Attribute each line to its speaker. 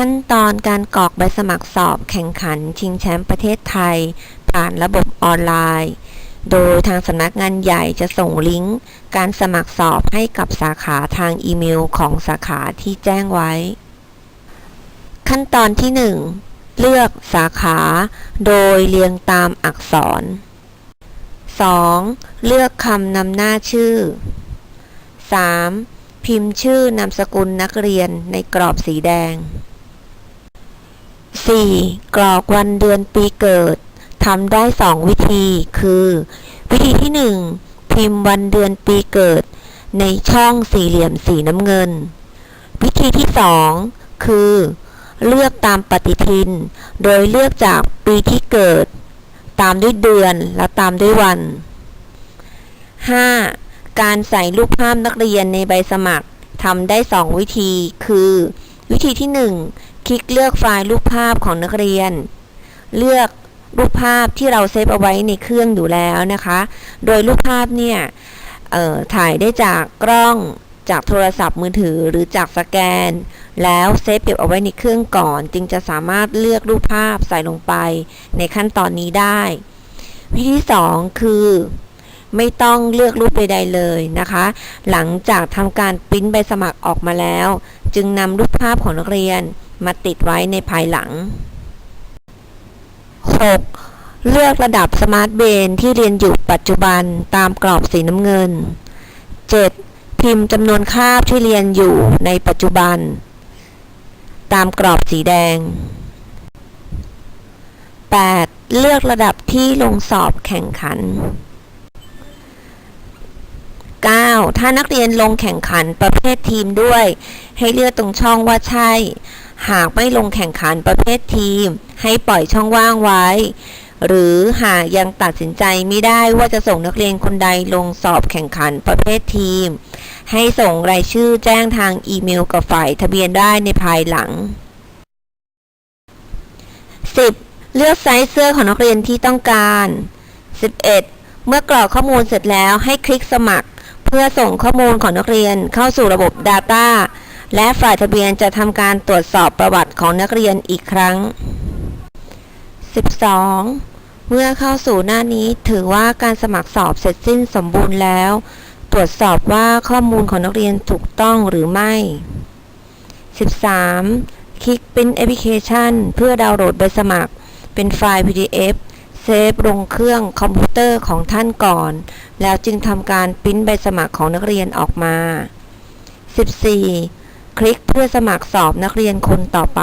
Speaker 1: ขั้นตอนการกรอกใบสมัครสอบแข่งขันชิงแชมป์ประเทศไทย ผ่านระบบออนไลน์ โดยทางสำนักงานใหญ่จะส่งลิงก์ การสมัครสอบให้กับสาขาทางอีเมลของสาขาที่แจ้งไว้ ขั้นตอนที่ 1 เลือกสาขา โดยเรียงตามอักษร 2. เลือกคำนำหน้าชื่อ 3. พิมพ์ชื่อนามสกุลนักเรียนในกรอบสีแดง 4. กรอกวันเดือนปีเกิดทำได้ 2 วิธี คือ วิธีที่ 1 พิมพ์วันเดือนปีเกิด ในช่องสี่เหลี่ยมสีน้ำเงิน วิธีที่ 2 คือ เลือกตามปฏิทิน โดยเลือกจากปีที่เกิด ตามด้วยเดือนและตามด้วยวัน 5. การใส่รูปภาพนักเรียนในใบสมัครทำได้ 2 วิธี คือ วิธีที่ 1 คลิกเลือกไฟล์รูปภาพของนักเรียน เลือกรูปภาพที่เราเซฟเอาไว้ในเครื่องอยู่แล้วนะคะ โดยรูปภาพเนี่ยถ่ายได้จากกล้องจากโทรศัพท์มือถือหรือจากสแกน แล้วเซฟเก็บเอาไว้ในเครื่องก่อน จึงจะสามารถเลือกรูปภาพใส่ลงไปในขั้นตอนนี้ได้ วิธีที่2คือ ไม่ต้องเลือกรูปใดๆเลยนะคะ หลังจากทำการปริ้นใบสมัครออกมาแล้ว จึงนำรูปภาพของนักเรียน มาติดไว้ในภายหลัง 6. เลือกระดับสมาร์ทเบนที่เรียนอยู่ปัจจุบันตามกรอบสีน้ำเงิน 7. พิมพ์จำนวนคาบที่เรียนอยู่ในปัจจุบัน ตามกรอบสีแดง 8. เลือกระดับที่ลงสอบแข่งขัน 9. ถ้านักเรียนลงแข่งขันประเภททีมด้วย ให้เลือกตรงช่องว่าใช่ หากไม่ลงแข่งขันประเภททีม ให้ปล่อยช่องว่างไว้ หรือหากยังตัดสินใจไม่ได้ว่าจะส่งนักเรียนคนใดลงสอบแข่งขันประเภททีม ให้ส่งรายชื่อแจ้งทางอีเมลกับฝ่ายทะเบียนได้ในภายหลัง 10. เลือกไซส์เสื้อของนักเรียนที่ต้องการ 11. เมื่อกรอกข้อมูลเสร็จแล้วให้คลิกสมัคร เพื่อส่งข้อมูลของนักเรียนเข้าสู่ระบบ Data และฝ่ายทะเบียนจะทำการตรวจสอบประวัติของนักเรียนอีกครั้ง 12. เมื่อเข้าสู่หน้านี้ถือว่าการสมัครสอบเสร็จสิ้นสมบูรณ์แล้ว ตรวจสอบว่าข้อมูลของนักเรียนถูกต้องหรือไม่ 13. คลิกเป็นแอปพลิเคชัน เพื่อดาวน์โหลดใบสมัคร เป็นไฟล์ PDF เซฟลงเครื่องคอมพิวเตอร์ของท่านก่อน แล้วจึงทำการปริ้นใบสมัครของนักเรียนออกมา 14. คลิกเพื่อสมัครสอบนักเรียนคนต่อไป